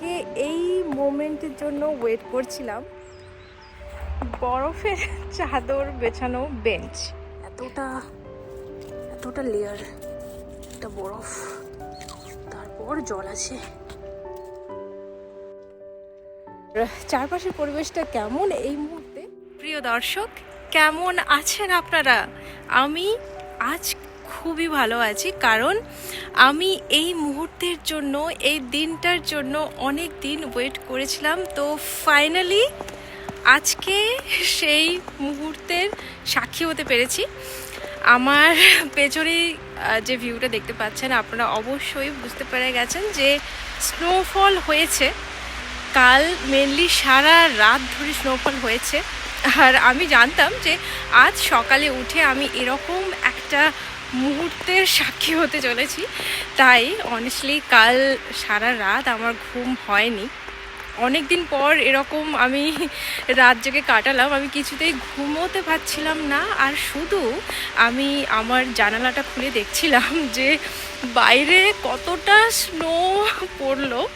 থেকে এই মোমেন্টের জন্য ওয়েট করছিলাম। বরফের চাদর বেছানো বেঞ্চ। এতটা এতটা লেয়ার একটা বরফ। তারপর জল আছে। চারপাশের পরিবেশটা কেমন এই মুহূর্তে? প্রিয় দর্শক, কেমন আছেন আপনারা? আমি আজ খুবই ভালো আছি, কারণ আমি এই মুহূর্তের জন্য, এই দিনটার জন্য অনেক দিন ওয়েট করেছিলাম। তো ফাইনালি আজকে সেই মুহূর্তের সাক্ষী হতে পেরেছি। আমার পেছনেই যে ভিউটা দেখতে পাচ্ছেন, আপনারা অবশ্যই বুঝতে পেরে গেছেন যে স্নোফল হয়েছে। কাল মেনলি সারা রাত ধরে স্নোফল হয়েছে। আর আমি জানতাম যে আজ সকালে উঠে আমি এরকম একটা মুহূর্তের সাক্ষী হতে চলেছি। তাই অনেস্টলি কাল সারা রাত আমার ঘুম হয়নি। অনেক দিন পর এরকম আমি রাত জেগে কাটালাম, আমি কিছুতেই ঘুমোতে পারছিলাম না। আর শুধু আমি আমার জানালাটা খুলে দেখছিলাম যে বাইরে কতটা স্নো পড়ল।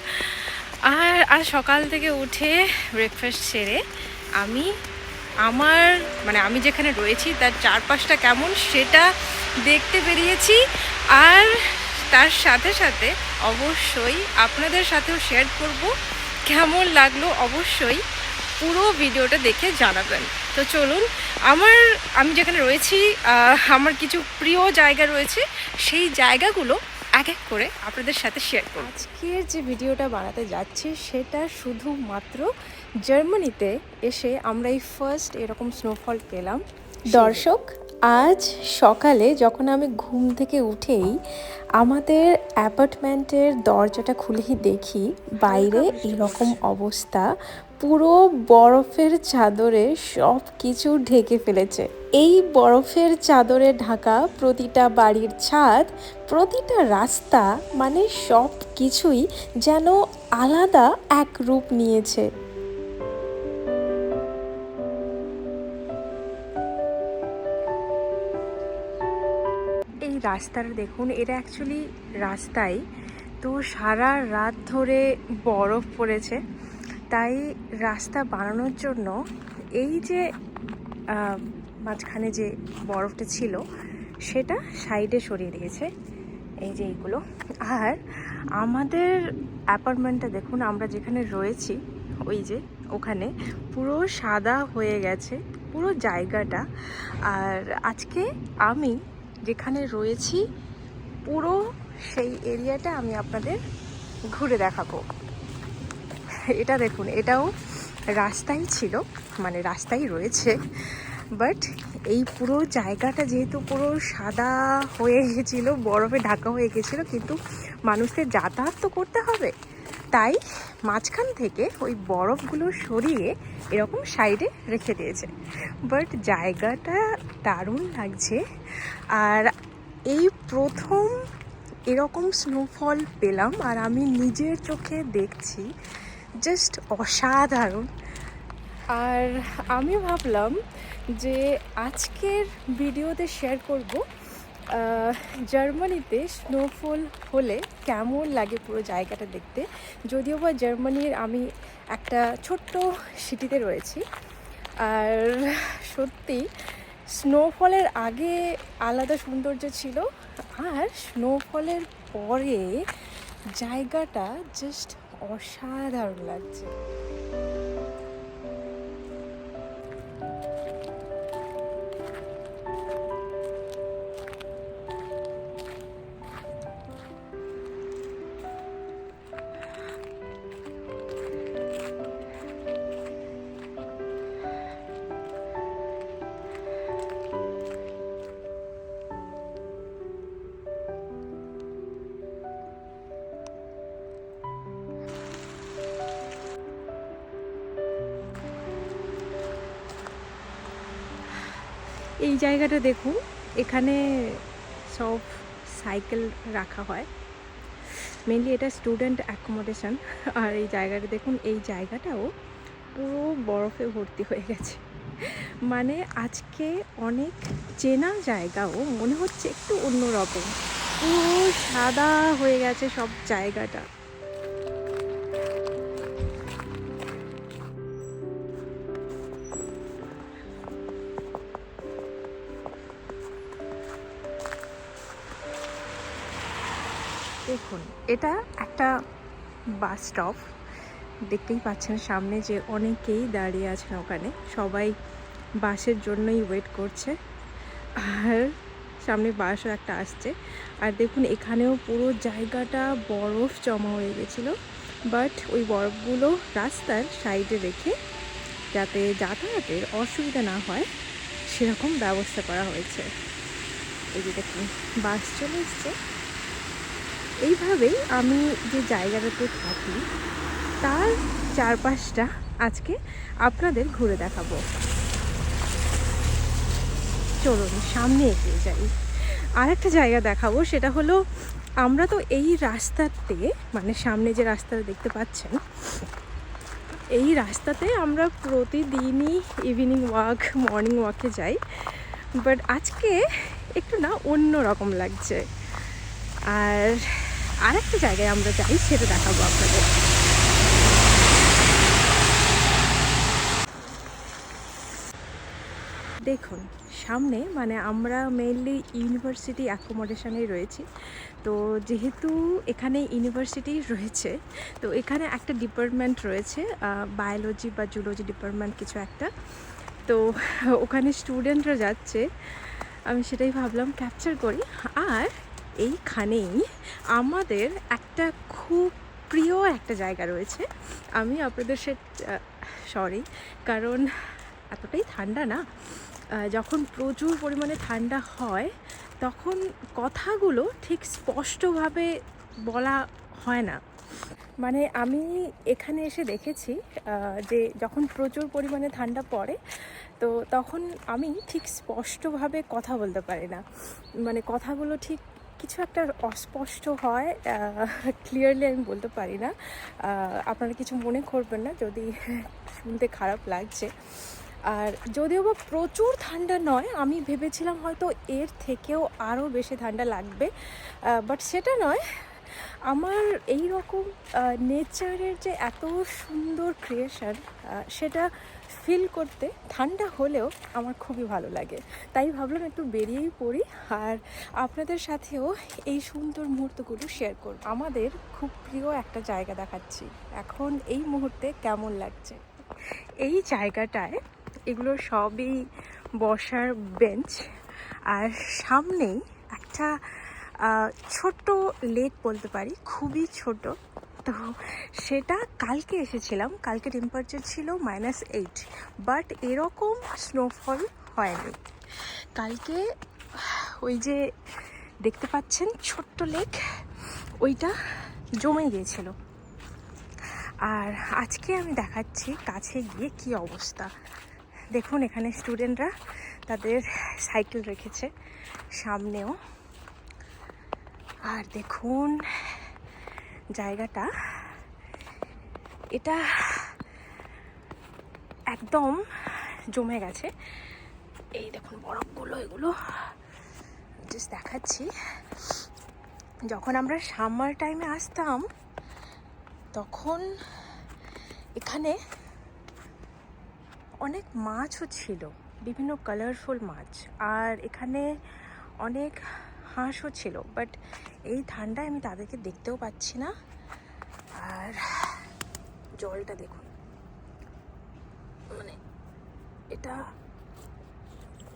আর আর সকাল থেকে উঠে ব্রেকফাস্ট সেরে আমি আমার মানে আমি যেখানে রয়েছি, তার চারপাশটা কেমন সেটা দেখতে বেরিয়েছি। আর তার সাথে সাথে অবশ্যই আপনাদের সাথেও শেয়ার করব কেমন লাগল অবশ্যই পুরো ভিডিওটা দেখে জানাবেন। তো চলুন, আমার, আমি যেখানে রয়েছি আমার কিছু প্রিয় জায়গা রয়েছে, সেই জায়গাগুলো এক এক করে আপনাদের সাথে শেয়ার করব। আজকের যে ভিডিওটা বানাতে যাচ্ছি, সেটা শুধুমাত্র জার্মানিতে এসে আমরা এই ফার্স্ট এরকম স্নোফল পেলাম। দর্শক আজ সকালে যখন আমি ঘুম থেকে উঠেই আমাদের অ্যাপার্টমেন্টের দরজাটা খুলেই দেখি বাইরে এরকম অবস্থা পুরো বরফের চাদরে সব কিছু ঢেকে ফেলেছে। এই বরফের চাদরে ঢাকা প্রতিটা বাড়ির ছাদ প্রতিটা রাস্তা মানে সব কিছুই যেন আলাদা এক রূপ নিয়েছে। রাস্তাটা দেখুন, এটা অ্যাকচুয়ালি রাস্তাই। তো সারা রাত ধরে বরফ পড়েছে। তাই রাস্তা বানানোর জন্য এই যে মাঝখানে যে বরফটা ছিল, সেটা সাইডে সরিয়ে দিয়েছে। এই যে এইগুলো। আর আমাদের অ্যাপার্টমেন্টটা দেখুন, আমরা যেখানে রয়েছি, ওই যে ওখানে, পুরো সাদা হয়ে গেছে, পুরো জায়গাটা। আর আজকে আমি যেখানে রয়েছি, পুরো সেই এরিয়াটা আমি আপনাদের ঘুরে দেখাবো। এটা দেখুন, এটাও রাস্তাই ছিল মানে রাস্তাই রয়েছে বাট এই পুরো জায়গাটা যেহেতু পুরো সাদা হয়ে গেছিল, বরফে ঢাকা হয়ে গেছিল, কিন্তু মানুষদের যাতায়াত তো করতে হবে। তাই মাঝখান থেকে ওই বরফগুলো সরিয়ে এরকম সাইডে রেখে দিয়েছে। বাট জায়গাটা দারুণ লাগছে। আর এই প্রথম এরকম স্নোফল পেলাম আর আমি নিজের চোখে দেখছি জাস্ট অসাধারণ। আর আমি ভাবলাম যে আজকের ভিডিওতে শেয়ার করব জার্মানিতে স্নোফল হলে কেমন লাগে পুরো জায়গাটা দেখতে? যদিও বা জার্মানির আমি একটা ছোট্ট সিটিতে রয়েছি, আর সত্যি স্নোফলের আগে আলাদা সৌন্দর্য ছিল, আর স্নোফলের পরে জায়গাটা জাস্ট অসাধারণ লাগছে। এই জায়গাটা দেখুন, এখানে সব সাইকেল রাখা হয়। মেনলি এটা স্টুডেন্ট অ্যাকোমোডেশন আর এই জায়গাটা দেখুন, এই জায়গাটাও পুরো বরফে ভর্তি হয়ে গেছে। মানে আজকে অনেক চেনা জায়গাও, মনে হচ্ছে একটু অন্যরকম। পুরো সাদা হয়ে গেছে সব জায়গাটা। এটা একটা বাস স্টপ দেখতেই পাচ্ছেন সামনে যে অনেকেই দাঁড়িয়ে আছেন ওখানে। সবাই বাসের জন্যই ওয়েট করছে। আর সামনে বাসও একটা আসছে। আর দেখুন, এখানেও পুরো জায়গাটা বরফ জমা হয়ে গেছিল। বাট ওই বরফগুলো রাস্তার সাইডে রেখে যাতে যাতায়াতের অসুবিধা না হয়, সেরকম ব্যবস্থা করা হয়েছে। এই যে দেখুন বাস চলে এসছে। এইভাবেই আমি যে জায়গাটাতে থাকি, তার চারপাশটা আজকে আপনাদের ঘুরে দেখাবো। চলুন, সামনে এগিয়ে যাই। আরেকটা জায়গা দেখাবো, সেটা হলো, আমরা তো এই রাস্তাতে মানে সামনে যে রাস্তাটা দেখতে পাচ্ছেন, এই রাস্তাতে আমরা প্রতিদিনই ইভিনিং ওয়াক মর্নিং ওয়াকে যাই। বাট আজকে একটু না অন্য রকম লাগছে। আর আরেকটা জায়গায় আমরা যাই, সেটা দেখাবো আপনাদের। দেখুন, সামনে মানে আমরা মেইনলি ইউনিভার্সিটি অ্যাকোমোডেশনেই রয়েছি। তো যেহেতু এখানে ইউনিভার্সিটি রয়েছে, তো এখানে একটা ডিপার্টমেন্ট রয়েছে বায়োলজি বা জুলজি ডিপার্টমেন্ট কিছু একটা। তো ওখানে স্টুডেন্টরা যাচ্ছে, আমি সেটাই ভাবলাম ক্যাপচার করি। আর এইখানেই আমাদের একটা খুব প্রিয় একটা জায়গা রয়েছে। আমি আপনাদের সে সরি কারণ এতটাই ঠান্ডা না। যখন প্রচুর পরিমাণে ঠান্ডা হয়, তখন কথাগুলো ঠিক স্পষ্টভাবে বলা হয় না। মানে আমি এখানে এসে দেখেছি যে যখন প্রচুর পরিমাণে ঠান্ডা পড়ে, তো তখন আমি ঠিক স্পষ্টভাবে কথা বলতে পারি না। মানে কথাগুলো ঠিক কিছু একটা অস্পষ্ট হয় ক্লিয়ারলি আমি বলতে পারি না। আপনারা কিছু মনে করবেন না, যদি শুনতে খারাপ লাগছে। আর যদিও বা প্রচুর ঠান্ডা নয়, আমি ভেবেছিলাম হয়তো এর থেকেও আরও বেশি ঠান্ডা লাগবে। বাট সেটা নয়। আমার এই রকম নেচারের যে এত সুন্দর ক্রিয়েশন সেটা ফিল করতে ঠান্ডা হলেও আমার খুবই ভালো লাগে। তাই ভাবলাম একটু বেরিয়েই পড়ি আর আপনাদের সাথেও এই সুন্দর মুহূর্তগুলো শেয়ার করব। আমাদের খুব প্রিয় একটা জায়গা দেখাচ্ছি। এখন এই মুহূর্তে কেমন লাগছে? এই জায়গাটায় এগুলো সবই বসার বেঞ্চ আর সামনেই একটা ছোট্ট লেক বলতে পারি, খুবই ছোট। তো সেটা কালকে এসেছিলাম। কালকে টেম্পারেচার ছিল মাইনাস এইট বাট এরকম স্নোফল হয়নি। কালকে ওই যে দেখতে পাচ্ছেন ছোট্ট লেক ওইটা জমে গিয়েছিল। আর আজকে আমি দেখাচ্ছি কাছে গিয়ে কি অবস্থা। দেখুন এখানে স্টুডেন্টরা তাদের সাইকেল রেখেছে সামনেও। আর দেখুন জায়গাটা, এটা একদম জমে গেছে। এই দেখুন বরফগুলো, এগুলো জাস্ট দেখাচ্ছি। যখন আমরা সামার টাইমে আসতাম, তখন এখানে অনেক মাছও ছিল, বিভিন্ন কালারফুল মাছ। আর এখানে অনেক হাঁসও ছিল বাট এই ঠান্ডায় আমি তাদেরকে দেখতেও পাচ্ছি না। আর জলটা দেখুন। মানে এটা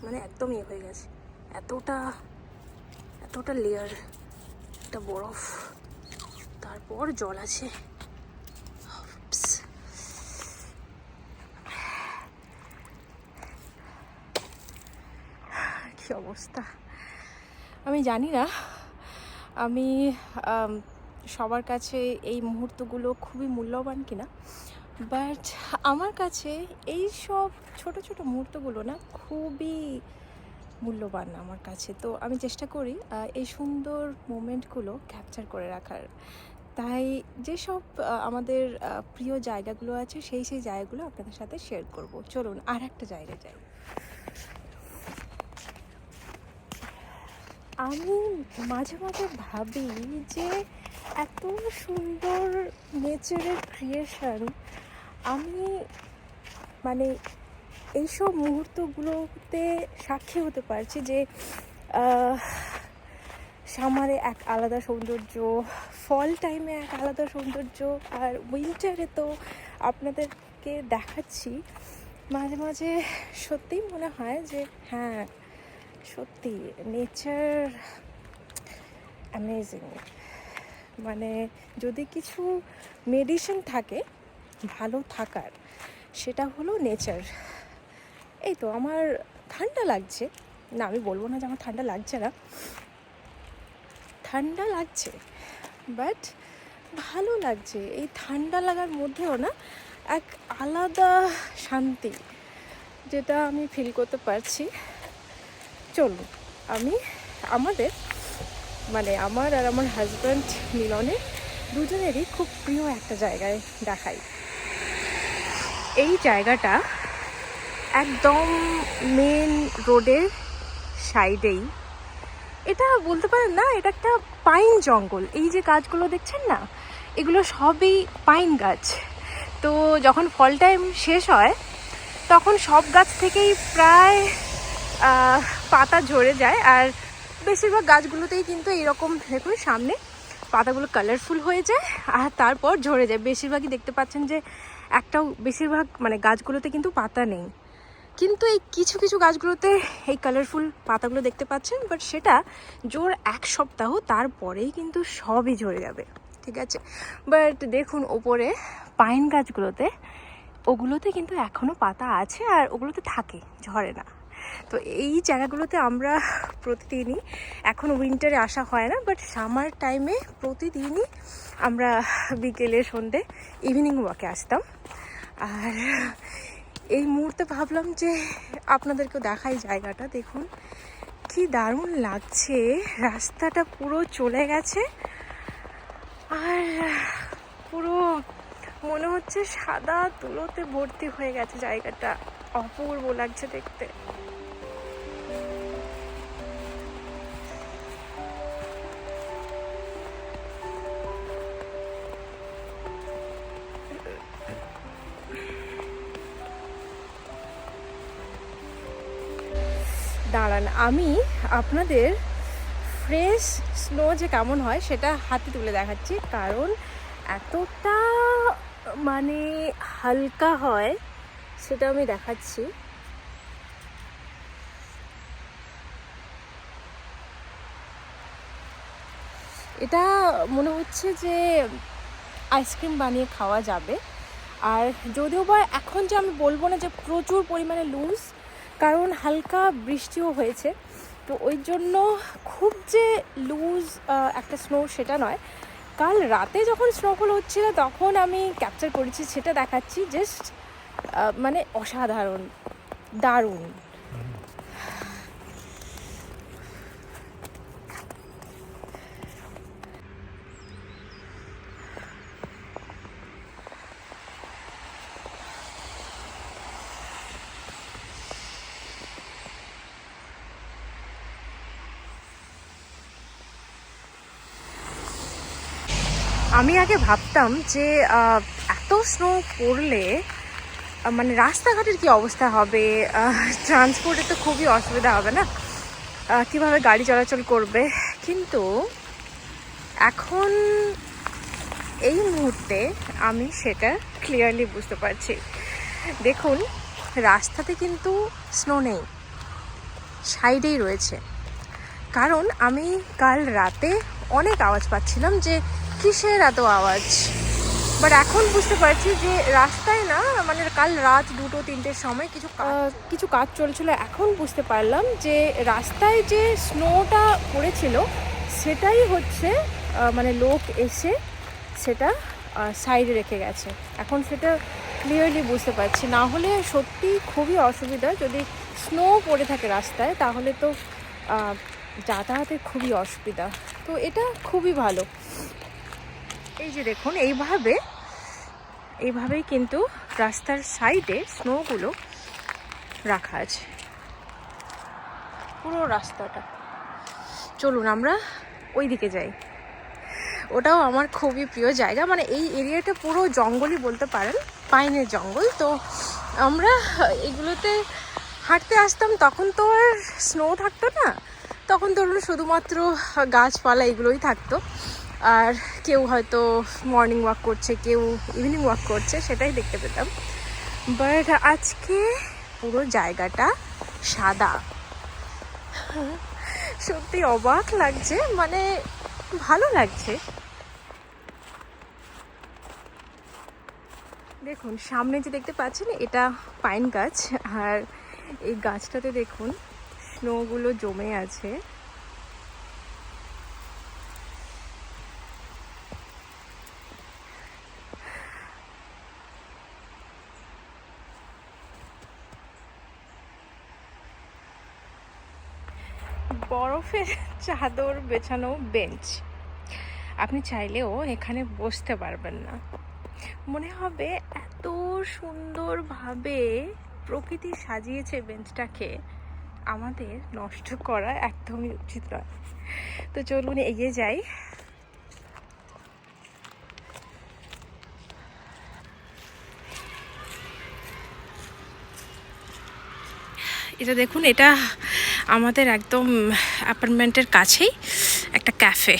মানে একদম ইয়ে হয়ে গেছে। এতটা এতটা লেয়ার একটা বরফ। তারপর জল আছে। কি অবস্থা? আমি জানি না। আমি সবার কাছে এই মুহূর্তগুলো খুবই মূল্যবান কিনা। বাট আমার কাছে এই সব ছোট ছোট মুহূর্তগুলো না খুবই মূল্যবান আমার কাছে। তো আমি চেষ্টা করি এই সুন্দর মোমেন্টগুলো ক্যাপচার করে রাখার। তাই যেসব আমাদের প্রিয় জায়গাগুলো আছে, সেই সেই জায়গাগুলো আপনাদের সাথে শেয়ার করব। চলুন আর একটা জায়গায় যাই। আমি মাঝে মাঝে ভাবি যে এত সুন্দর নেচারের ক্রিয়েশন আমি মানে এইসব মুহূর্তগুলোতে সাক্ষী হতে পারছি যে সামারে এক আলাদা সৌন্দর্য ফল টাইমে এক আলাদা সৌন্দর্য আর উইন্টারে তো আপনাদেরকে দেখাচ্ছি। মাঝে মাঝে সত্যিই মনে হয় যে হ্যাঁ সত্যি নেচার অ্যামেজিং মানে যদি কিছু মেডিসিন থাকে, ভালো থাকার, সেটা হলো নেচার এই তো আমার ঠান্ডা লাগছে। না, আমি বলব না যে আমার ঠান্ডা লাগছে না। ঠান্ডা লাগছে বাট ভালো লাগছে। এই ঠান্ডা লাগার মধ্যেও না এক আলাদা শান্তি, যেটা আমি ফিল করতে পারছি। চলুন, আমি আমাদের মানে আমার আর আমার হাজব্যান্ড মিলনে দুজনেরই খুব প্রিয় একটা জায়গায় দেখাই। এই জায়গাটা একদম মেন রোডের সাইডেই এটা বলতে পারেন না, এটা একটা পাইন জঙ্গল। এই যে গাছগুলো দেখছেন না, এগুলো সবই পাইন গাছ। তো যখন ফল টাইম শেষ হয়, তখন সব গাছ থেকেই প্রায় পাতা ঝরে যায় আর বেশিরভাগ গাছগুলোতেই কিন্তু এরকম দেখুন সামনে পাতাগুলো কালারফুল হয়ে যায় আর তারপর ঝরে যায়। বেশিরভাগই দেখতে পাচ্ছেন যে একটাও বেশিরভাগ মানে গাছগুলোতে কিন্তু পাতা নেই। কিন্তু এই কিছু কিছু গাছগুলোতে এই কালারফুল পাতাগুলো দেখতে পাচ্ছেন বাট সেটা জোর এক সপ্তাহ তারপরেই কিন্তু সবই ঝরে যাবে, ঠিক আছে? বাট দেখুন ওপরে পাইন গাছগুলোতে, ওগুলোতে কিন্তু এখনও পাতা আছে আর ওগুলোতে থাকে, ঝরে না। তো এই জায়গাগুলোতে আমরা প্রতিদিনই এখন উইন্টারে আসা হয় না বাট সামার টাইমে প্রতিদিনই আমরা বিকেলে সন্ধে ইভিনিং ওয়াকে আসতাম। আর এই মুহূর্তে ভাবলাম যে আপনাদেরকেও দেখাই জায়গাটা, দেখুন কি দারুণ লাগছে, রাস্তাটা পুরো চলে গেছে। আর পুরো মনে হচ্ছে সাদা তুলোতে ভর্তি হয়ে গেছে জায়গাটা, অপূর্ব লাগছে দেখতে। দাঁড়ান, আমি আপনাদের ফ্রেশ স্নো যে কেমন হয় সেটা হাতে তুলে দেখাচ্ছি। কারণ এতটা মানে হালকা হয় সেটা আমি দেখাচ্ছি। এটা মনে হচ্ছে যে আইসক্রিম বানিয়ে খাওয়া যাবে। আর যদিও বা এখন যে আমি বলব না যে প্রচুর পরিমাণে লুজ কারণ হালকা বৃষ্টিও হয়েছে। তো ওই জন্য খুব যে লুজ একটা স্নো সেটা নয়। কাল রাতে যখন স্নোফল হচ্ছিল তখন আমি ক্যাপচার করেছি, সেটা দেখাচ্ছি জাস্ট মানে অসাধারণ, দারুণ। আমি আগে ভাবতাম যে এত স্নো পড়লে মানে রাস্তাঘাটের কি অবস্থা হবে? ট্রান্সপোর্টে তো খুবই অসুবিধা হবে না? কীভাবে গাড়ি চলাচল করবে? কিন্তু এখন এই মুহূর্তে আমি সেটা ক্লিয়ারলি বুঝতে পারছি। দেখুন, রাস্তাতে কিন্তু স্নো নেই। সাইডেই রয়েছে। কারণ আমি কাল রাতে অনেক আওয়াজ পাচ্ছিলাম যে কিসের এত আওয়াজ। বাট এখন বুঝতে পারছি যে রাস্তায় না মানে কাল রাত দুটো, তিনটের সময় কিছু কিছু কাজ চলছিল। এখন বুঝতে পারলাম যে রাস্তায় যে স্নোটা পড়েছিল, সেটাই হচ্ছে মানে লোক এসে সেটা সাইডে রেখে গেছে। এখন সেটা ক্লিয়ারলি বুঝতে পারছি। না হলে সত্যি খুবই অসুবিধা। যদি স্নো পড়ে থাকে রাস্তায়, তাহলে তো যাতায়াতের খুবই অসুবিধা। তো এটা খুবই ভালো। এই যে দেখুন, এইভাবে, এইভাবেই কিন্তু রাস্তার সাইডে স্নোগুলো রাখা আছে। পুরো রাস্তাটা। চলুন আমরা ওই দিকে যাই। ওটাও আমার খুবই প্রিয় জায়গা। মানে এই এরিয়াটা পুরো জঙ্গলই বলতে পারেন, পাইনের জঙ্গল। তো আমরা এগুলোতে হাঁটতে আসতাম, তখন তো আর স্নো থাকতো না। তখন ধরুন শুধুমাত্র গাছপালা এগুলোই থাকতো। আর কেউ হয়তো মর্নিং ওয়াক করছে, কেউ ইভিনিং ওয়াক করছে, সেটাই দেখতে পেতাম। বাট আজকে পুরো জায়গাটা সাদা। সত্যি অবাক লাগছে মানে ভালো লাগছে। দেখুন, সামনে যে দেখতে পাচ্ছেন, এটা পাইন গাছ। আর এই গাছটাতে দেখুন স্নোগুলো জমে আছে। বরফের চাদর বেছানো বেঞ্চ। আপনি চাইলেও এখানে বসতে পারবেন না। মনে হবে এত সুন্দরভাবে প্রকৃতি সাজিয়েছে বেঞ্চটাকে, আমাদের নষ্ট করা একদমই উচিত নয়। তো চলুন এগিয়ে যাই। এটা দেখুন, এটা আমাদের একদম অ্যাপার্টমেন্টের কাছেই একটা ক্যাফে।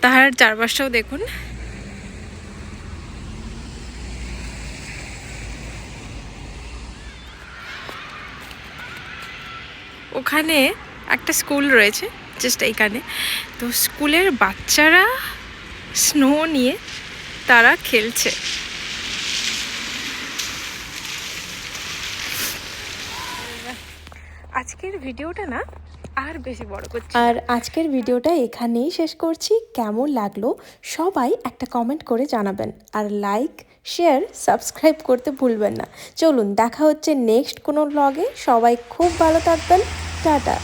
তার চারপাশটাও দেখুন। ওখানে একটা স্কুল রয়েছে জাস্ট এইখানে। তো স্কুলের বাচ্চারা স্নো নিয়ে তারা খেলছে। আজকের ভিডিওটা না আর বেশি বড় করছি। আর আজকের ভিডিওটা এখানেই শেষ করছি। কেমন লাগল সবাই একটা কমেন্ট করে জানাবেন। আর লাইক শেয়ার সাবস্ক্রাইব করতে ভুলবেন না। চলুন, দেখা হচ্ছে নেক্সট কোনো ব্লগে সবাই খুব ভালো থাকবেন। টাটা।